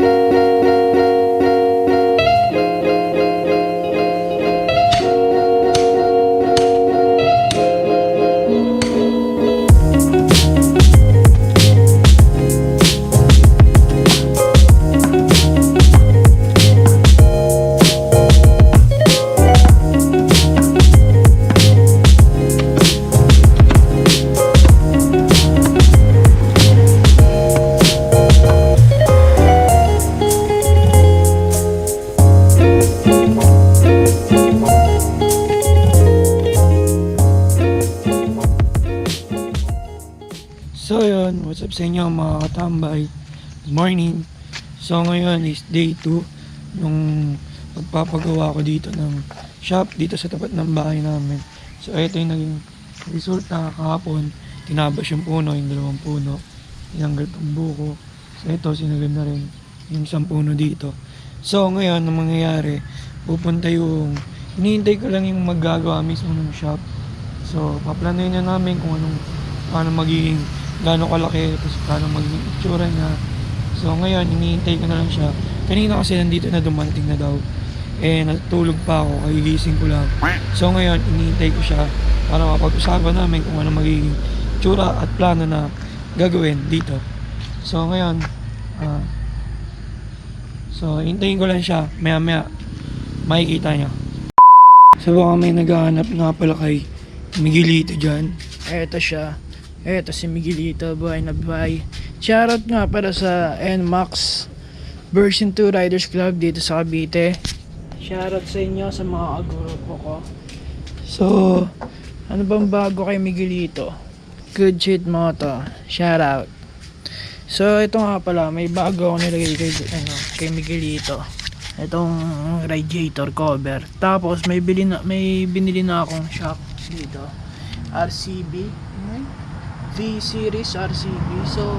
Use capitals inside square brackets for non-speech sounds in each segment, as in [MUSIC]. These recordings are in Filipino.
So up sa inyo mga katambay? Morning. So ngayon is day 2 nung magpapagawa ko dito ng shop dito sa tapat ng bahay namin. So ito yung naging resulta kahapon. Tinabas yung puno, yung dalawang puno. Tinanggal tong buko. So ito, sinagad na rin yung isang puno dito. So ngayon, ang mangyayari, pupunta yung hinihintay ko lang yung maggagawa mismo ng shop. So, paplanuhin na namin kung anong paano magiging gaano kalaki tapos paano magiging itsura niya. So ngayon, hinihintay ko na lang siya. Kanina kasi nandito na dumating na daw. Eh, natulog pa ako, kagigising ko lang. So ngayon, hinihintay ko siya para mapag-usapan namin kung ano magiging itsura at plano na gagawin dito. So ngayon, ah, so hintayin ko lang siya, maya maya, makikita niya. So baka may naghahanap nga pala kay Miguelito dyan. Eto siya. Eto si Miguelito, buhay na buhay. Shoutout nga para sa NMAX version 2 Riders Club dito sa Cavite. Shoutout sa inyo sa mga agrupo ko. So, ano bang bago kay Miguelito? Good shit moto. Shoutout. So, ito nga pala, may bago ako nilagay kay, ano, kay Miguelito. Itong radiator cover. Tapos, may, bili na, may binili na akong shock dito. RCB. V-Series RCB. So,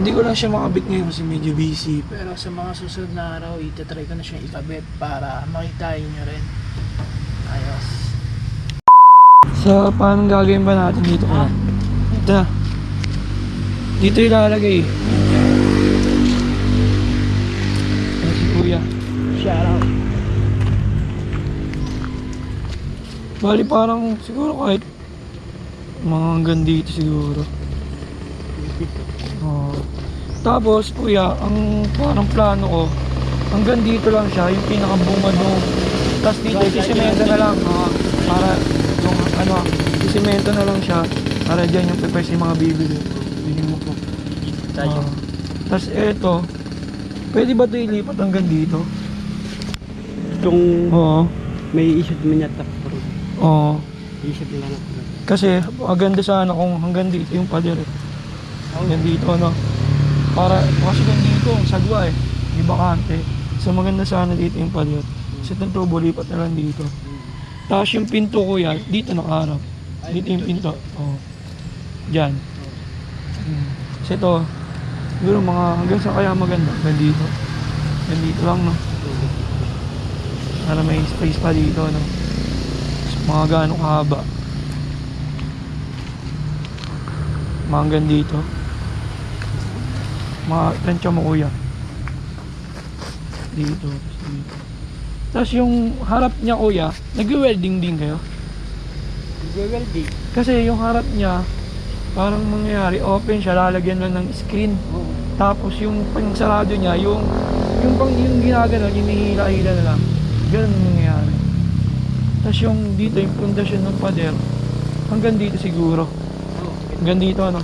hindi ko lang siya makabit ngayon kasi medyo busy. Pero sa mga susunod na araw, itatry ko na siya ikabit para makitain nyo rin. Ayos. So, paano gagawin ba natin dito ko? Ito na. Dito ilalagay. Ayan si Kuya. Shout out. Bali parang siguro kahit mga hanggang dito siguro. Oh. Tapos kuya, ang parang plano ko, hanggang dito lang siya, yung pinakabungad nung tapos dito sisemento na lang, oh, para yung ano, sisemento na lang siya, para dyan yung pepes yung mga bibili. Bili mo po. Tayo. Ah. Tapos eto, pwede ba ito ilipat hanggang dito? Itong Oo. may isip naman yata Oo. isip nila na. Kasi maganda sana kung hanggang dito yung pader eh. Hanggang dito ano. Para kasi dito ang sagwa eh. Di bakante. So maganda sana dito yung pader. Kasi itong tubo lipat na lang dito. Tapos yung pinto ko yan, dito nakaharap. Dito yung pinto. Oh. Diyan. Hmm. Kasi ito, siguro mga hanggang sa kaya maganda. Hanggang dito. Hanggang dito lang no. Para may space pa dito no. Mga gaano kahaba. Mga hanggang dito. Mga tansya mo kuya. Dito. tapos dito. Tapos yung harap niya kuya, nag-welding din kayo. Nagwe-welding. Kasi yung harap niya, parang mangyayari, open siya, lalagyan lang ng screen. Tapos yung pangsarado niya, yung yung pang yung ginagano, yung hinihila-hila na lang. Ganun ang nangyayari. Tapos yung dito, yung pundasyon ng pader, hanggang dito siguro. Oo. Hanggang dito ano.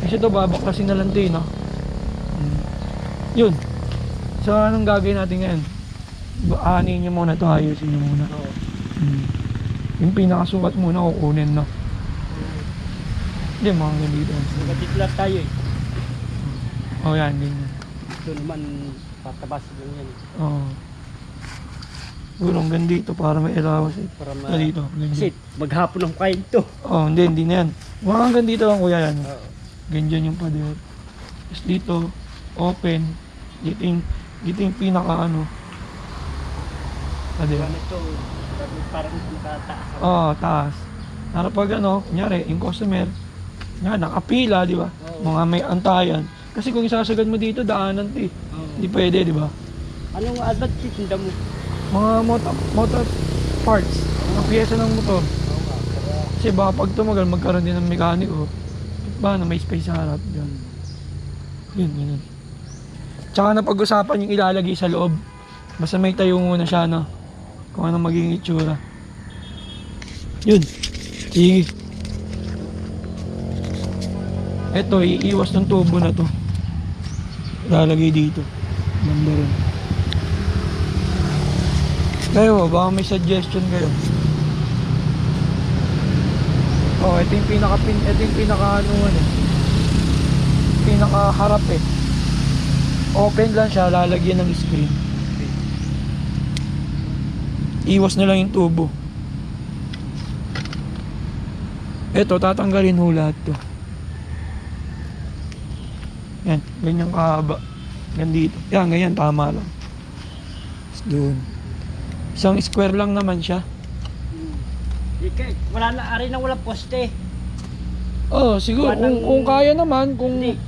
Kasi ito babaklasin na lang ito eh, no? Mm. Yun. So anong gagawin natin ngayon? Aanin nyo muna ito, ayusin nyo muna. Oo. Mm. Yung pinakasukat muna kukunin, no? Hindi, mga hanggang dito. Nagatiklat tayo eh. Oh, yan, ganyan. Ito naman patabas lang yan. eh. Siguro hanggang dito para may allowance eh. Para ma... Ah, dito, ganyan. Kasi maghapon ang kain to. Oh, hindi, hindi na yan. Mga hanggang dito lang kuya yan. Oo. Ganyan yung pader. Tapos dito, open. Dito yung, dito yung pinaka ano. Pader. Ganito, parang nakataas. Oo, taas. Para pag ano, kunyari, yung customer, nga, nakapila, di ba? Oo. Mga may antayan. Kasi kung isasagad mo dito, daanan to eh. Oo. Hindi pwede, di ba? Anong advert titinda mo? Mga motor, motor parts, mga pyesa ng motor. Kasi baka pag tumagal, magkaroon din ng mekaniko. Ba na may space sa harap. Yun. Yun, yun. Tsaka na pag-usapan yung ilalagay sa loob. Basta may tayo muna siya, no? Kung anong magiging itsura. Yun. Sige. Ito, iiwas ng tubo na to. Ilalagay dito. Banda rin. Kayo, baka may suggestion kayo. Oh, ito yung pinaka pin, ito yung pinaka ano ano. Pinaka harap eh. Open lang siya, lalagyan ng screen. Iwas na lang yung tubo. Ito, tatanggalin ho lahat to. Yan, ganyan kahaba. Yan dito. Yan, ganyan, tama lang. Doon. Isang square lang naman siya. Ike, wala na, ari na walang poste. Oh, siguro kung, Walang- kung kaya naman, kung Hindi.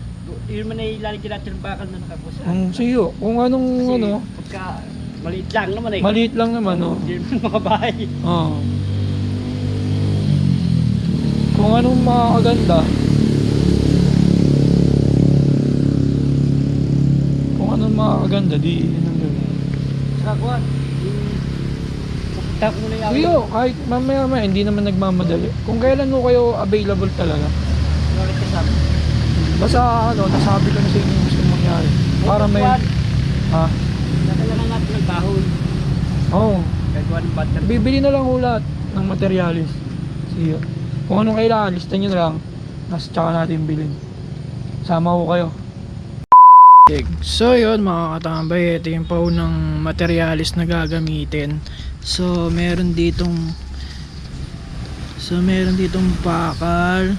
Yun man ay ilalagyan natin ng bakal na nakaposte. kung siyo, kung anong Kasi ano, pagka maliit lang naman eh. maliit lang naman, oh. Hindi naman mga bahay. Oh. Kung anong makakaganda. Kung anong makakaganda, di yun ang gawin. Saka kuhan, ko muna yung Kuyo, kahit mamaya mamaya, hindi naman nagmamadali. Kung kailan mo kayo available talaga. Ulit ka sa akin. Basta ano, nasabi ko na sa inyo yung gusto mangyari. Para may... Kuhan, Ha? Kailangan natin ng bahoy. Oo. Oh. Kuhan ng butter. Bibili na lang ho lahat ng materialis. Siya. Kung anong kailangan, lista nyo na lang. Tapos tsaka natin bilhin. Sama ko kayo. So yun mga katambay, ito yung paunang materialis na gagamitin. So meron ditong So meron ditong bakal,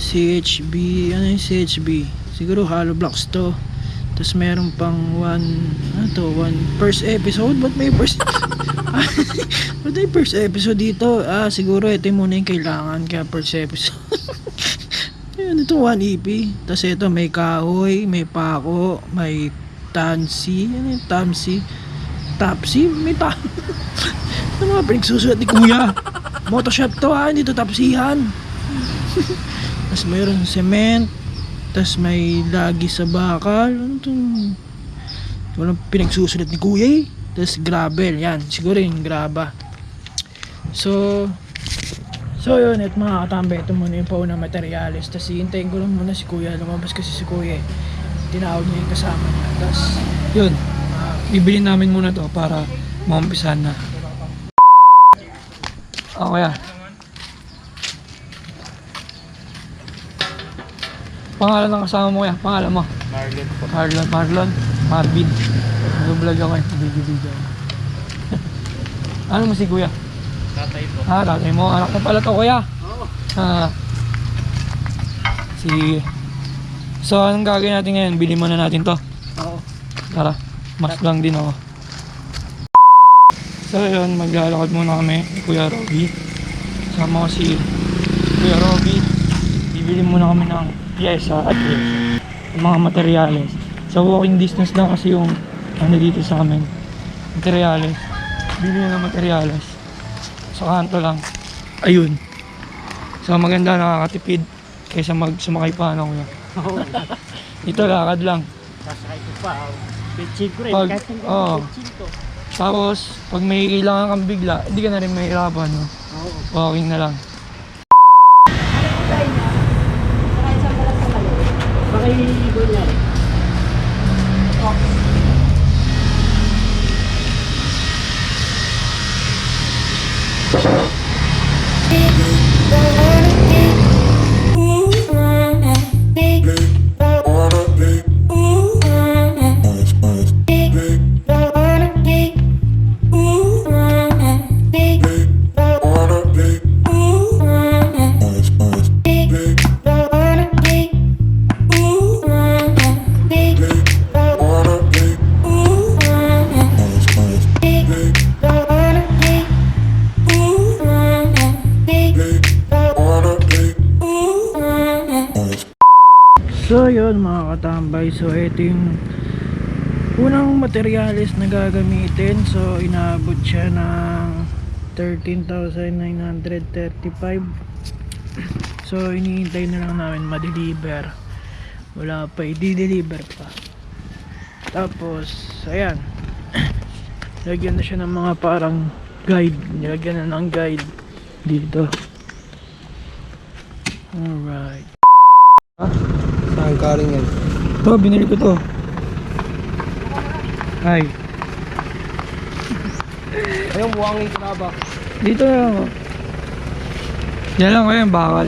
CHB, ano yung CHB? Siguro hollow blocks to. Tapos meron pang one, ano to, one first episode? Ba't may first [LAUGHS] Ba't may first episode dito? Ah, siguro ito yung muna yung kailangan kaya first episode. [LAUGHS] Ayan, ito 1 EP. Tapos ito may kahoy, may pako, may tansi. Ano yung tamsi? Tapsi? May ta... [LAUGHS] ano mga pinagsusulat ni kuya? Photoshop to ha, hindi to tapsihan. [LAUGHS] Tapos mayroon cement. Tapos may lagi sa bakal. Ano to? Walang pinagsusulat ni kuya eh. Tapos gravel, yan. Siguro yung graba. So, So yun, at mga katambe, ito muna yung paunang materialis. Tapos hihintayin ko lang muna si kuya. Lumabas kasi si kuya eh. Tinawag niya yung kasama niya. Tapos, yun. Bibili namin muna to para maumpisahan na. Ah, kuya. Pangalan ng kasama mo kuya? Pangalan mo? Marlon po. Marlon, Marlon, Marvin. Nag-vlog ako eh. Video-video. [LAUGHS] ano mo si kuya? Tatay po. Ah, tatay mo. Anak mo pala to, kuya. Oo. Ah. Sige. So, anong gagawin natin ngayon? Bili muna natin to. Oo. Tara. Mas lang din ako. So, yun. Maglalakad muna kami Kuya Robby. Sama ko si Kuya Robby. Bibili muna kami ng pyesa at yung mga materyales. So, walking distance lang kasi yung ano dito sa amin. Materyales. Bili na ng materyales. Sa kanto lang. Ayun. So, maganda nakakatipid kaysa mag sumakay pa ano kuya. Oo. [LAUGHS] Ito lakad lang. Sasakay pa. Bitching ko rin, pag, kahit oh, ko. Tapos, pag may kailangan kang bigla, hindi ka na rin mahirapan. No? Oo. Walking na lang. So ito yung unang materyales na gagamitin. So inabot siya ng 13,935. So iniintay na lang namin ma-deliver. Wala pa, i-deliver pa. Tapos, ayan. [CLEARS THROAT] Lagyan na siya ng mga parang guide. Nilagyan na ng guide dito. Alright. Saan galing yan? To, binili ko to. Ay, Ayun, buwangin ko na ba? dito na lang. Yan lang yung bakal.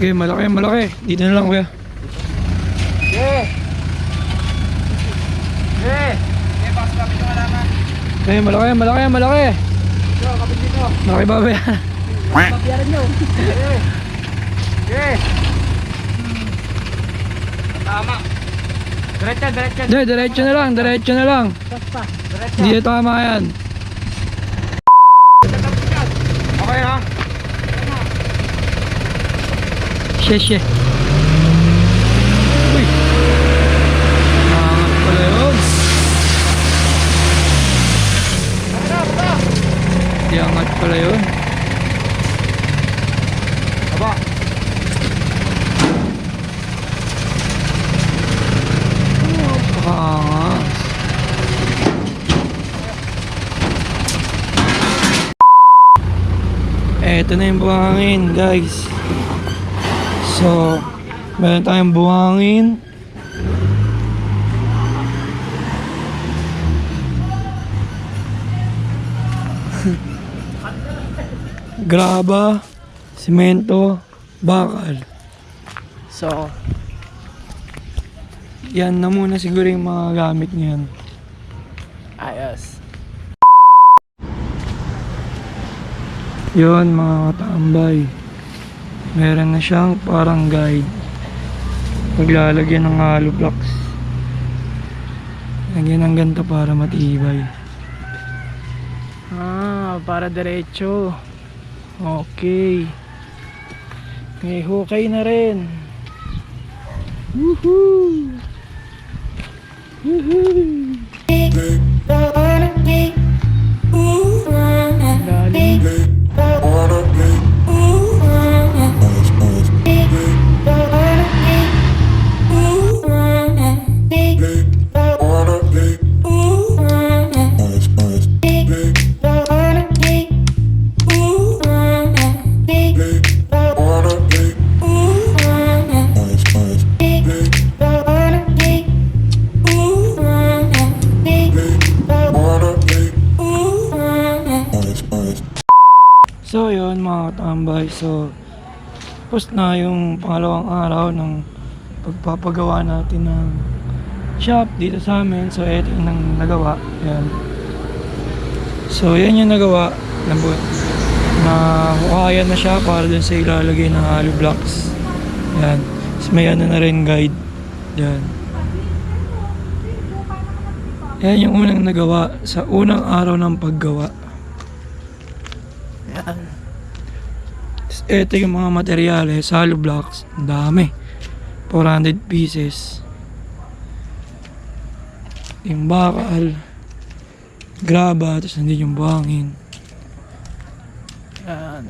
Okay, malaki, malaki. Dito na lang kuya. Okay, malaki, malaki, malaki. Dito, kapit dito. Malaki ba ba yan? Papiyaran nyo. Yeah! Tama. Diretso, diretso. Hindi, diretso na lang, diretso na lang. Basta. Diretso. Hindi na tama yan. Okay ha? Sheshe. Uy. Nangangat pala yun. Iangat pala yun. Aba. Pakaangas. Eto na yung buhangin, guys. So, meron tayong buhangin. [LAUGHS] Graba, simento, bakal. So, yan na muna siguro yung mga gamit niyan. Ayos. Yun mga katambay. Meron na siyang parang guide. Paglalagyan ng hollow blocks. Lagyan ng ganito para matibay. Ah, para diretso. Okay. May hukay na rin. Woohoo! Woohoo! Lalim. So yun mga katambay, so post na yung pangalawang araw ng pagpapagawa natin ng shop dito sa amin. So ito yung nang nagawa. Yan. So yan yung nagawa. Lambot. Na hukayan na siya para dun sa ilalagay ng hollow blocks. Yan. Tapos may ano na rin guide. Yan. Yan yung unang nagawa sa unang araw ng paggawa. Yan. Ito yung mga materyales, hollow blocks. Dami. 400 pieces. Yung bakal. Graba. Tapos nandun yung buhangin. Yan.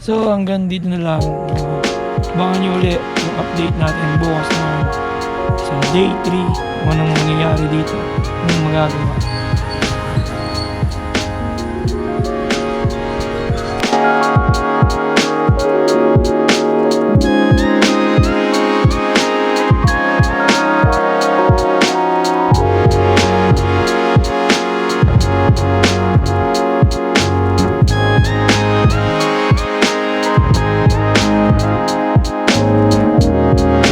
So hanggang dito na lang. Abangan nyo ulit yung update natin bukas naman sa day 3 kung anong mangyayari dito. Anong magagawa.